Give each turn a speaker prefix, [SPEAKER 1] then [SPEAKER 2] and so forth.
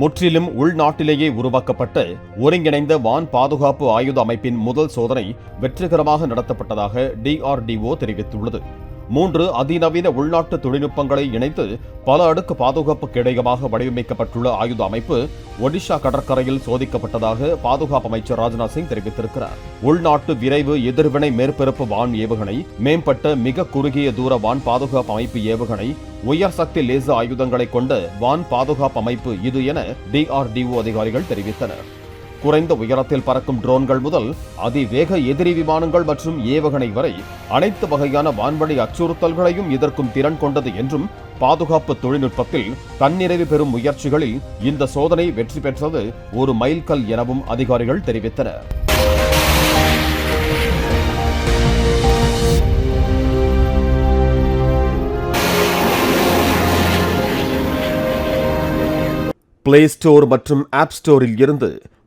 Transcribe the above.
[SPEAKER 1] முற்றிலும் உள்நாட்டிலேயே உருவாக்கப்பட்ட ஒருங்கிணைந்த வான் பாதுகாப்பு ஆயுத அமைப்பின் முதல் சோதனை வெற்றிகரமாக நடத்தப்பட்டதாக டிஆர்டிஓ தெரிவித்துள்ளது. மூன்று அதிநவீன உள்நாட்டு தொழில்நுட்பங்களை இணைத்து பல அடுக்கு பாதுகாப்பு கிடையமாக வடிவமைக்கப்பட்டுள்ள ஆயுத அமைப்பு ஒடிஷா கடற்கரையில் சோதிக்கப்பட்டதாக பாதுகாப்பு அமைச்சர் ராஜ்நாத் சிங் தெரிவித்திருக்கிறார். உள்நாட்டு விரைவு எதிர்வினை மேற்பரப்பு வான் ஏவுகணை மேம்பட்ட மிக குறுகிய தூர வான் பாதுகாப்பு அமைப்பு ஏவுகணை உயர் சக்தி லேசர் ஆயுதங்களை கொண்ட வான் பாதுகாப்பு அமைப்பு இது என டிஆர்டிஓ அதிகாரிகள் தெரிவித்தனர். குறைந்த உயரத்தில் பறக்கும் ட்ரோன்கள் முதல் அதிவேக எதிரி விமானங்கள் மற்றும் ஏவுகணை வரை அனைத்து வகையான வான்வழி அச்சுறுத்தல்களையும் எதிர்க்கும் திறன் கொண்டது என்றும் பாதுகாப்பு தொழில்நுட்பத்தில் தன்னிறைவு பெறும் முயற்சிகளில் இந்த சோதனை வெற்றி பெற்றது ஒரு மைல்கல் எனவும் அதிகாரிகள் தெரிவித்தனர். பிளே ஸ்டோர் மற்றும் ஆப் ஸ்டோரில் இருந்து